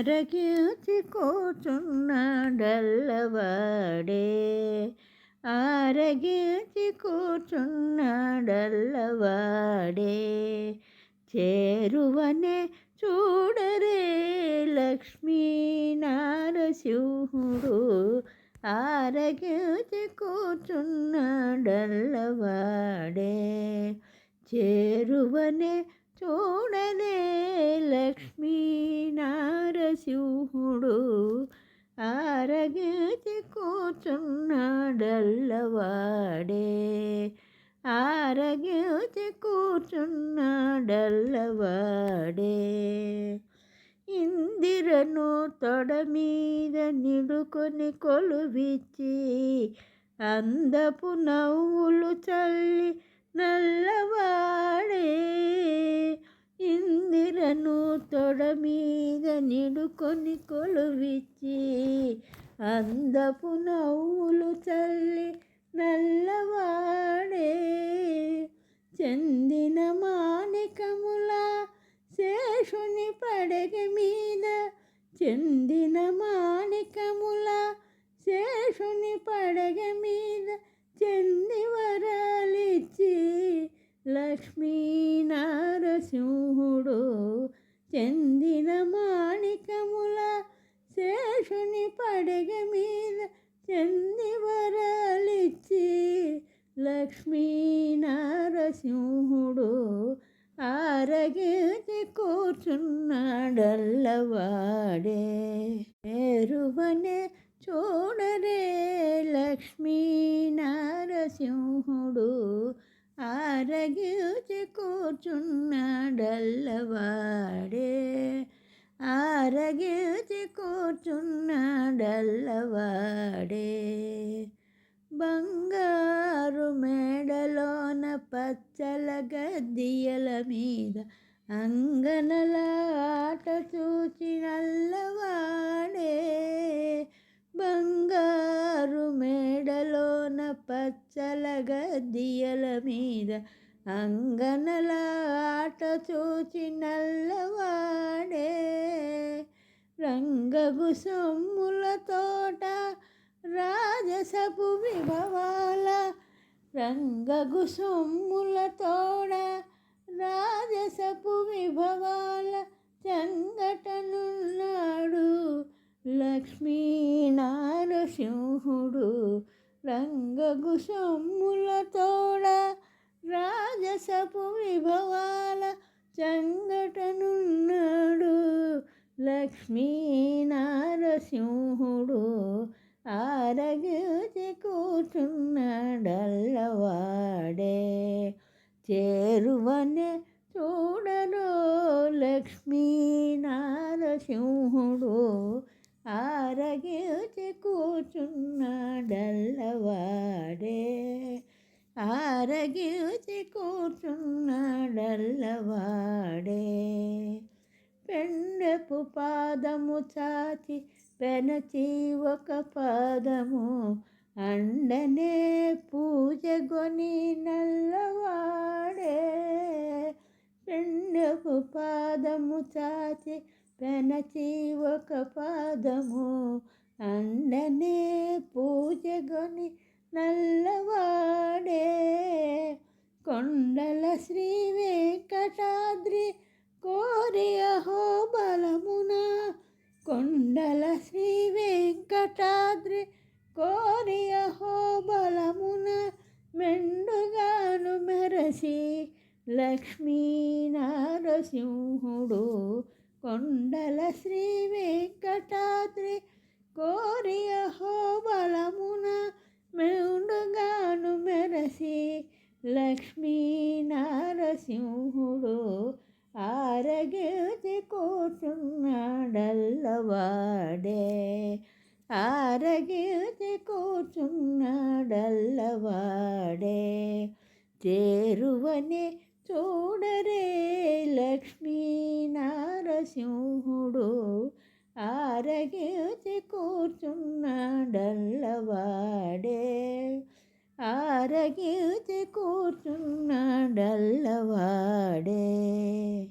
ఆరగించి కూర్చున్నాడల్లవాడే. ఆరగించి కూర్చున్నాడల్లవాడే. చేరువనే చూడరే లక్ష్మీ నారసింహుడు. ఆరగించి కూర్చున్నాడల్లవాడే. చేరువనే చూడ వాడే. ఆరగించి కూర్చున్నాడల్లవాడే ఇందిరను తొడ మీద నిడుకొని కొలువిచ్చి అందపు నవ్వులు చల్లి నల్లవాడే. ఇందిరను తొడ మీద నిడుకొని కొలువిచ్చి అందపు నవ్వులు చల్లి నల్లవాడే చెందిన మాణికముల శేషుని పడగ మీద చెందిన మాణికముల శేషుని పడగ మీద చెంది వరాలిచ్చి లక్ష్మీ నారసింహుడు చెందిన మాణికముల శేషుని పడగ మీద చెంది వరాలిచ్చి లక్ష్మీ నారసింహుడు ఆరగించి కూర్చున్నాడల్లవాడే. ఎరువనే చూడరే లక్ష్మీ నారసింహుడు ఆరగించి కూర్చున్నాడల్లవాడే. ఆరగించి కూర్చున్నాడల్లవాడే. బంగారు మేడలోన పచ్చల గద్దియల మీద అంగనల ఆట చూచినల్లవాడే. బంగారు మేడలోన పచ్చల గద్దియల మీద అంగనల ఆట చూచినల్లవా రఘు సొమ్ముల తోట రాజసపు విభవాల రంగగు సొమ్ముల తోడ రాజసపు విభవాల చంగటనున్నాడు లక్ష్మీ నారసింహుడు రంగగు సొమ్ముల తోడ రాజసపు విభవాల లక్ష్మీ నారసింహుడు ఆరగించి కూర్చున్నాడల్లవాడే చేరువనే చూడరు లక్ష్మీ నారసింహుడు ఆరగించి కూర్చున్నాడల్లవాడే ఆరగించి కూర్చున్నాడల్లవాడే పెండపు పాదము చాచి పెనచి ఒక పాదము అండనే పూజగొని నల్లవాడే. పెండపు పాదము చాచి పెనచి ఒక పాదము అండనే పూజగొని నల్లవాడే. కొండల శ్రీ కొండల శ్రీ వెంకటాద్రి కోరియహో బలమున మెండుగాను మెరసి లక్ష్మీ నారసింహుడు కొండల శ్రీ వెంకటాద్రి కోరియహో బలమున మెండుగాను మెరసి లక్ష్మీ కూర్చున్నాడల్లవాడే ఆరగిరి కూర్చున్నాడల్లవాడే. చేరువనే చూడరే లక్ష్మీ నారసింహుడు. ఆరగించి కూర్చున్నాడల్లవాడే. ఆరగిరి కూర్చున్నాడల్లవాడే.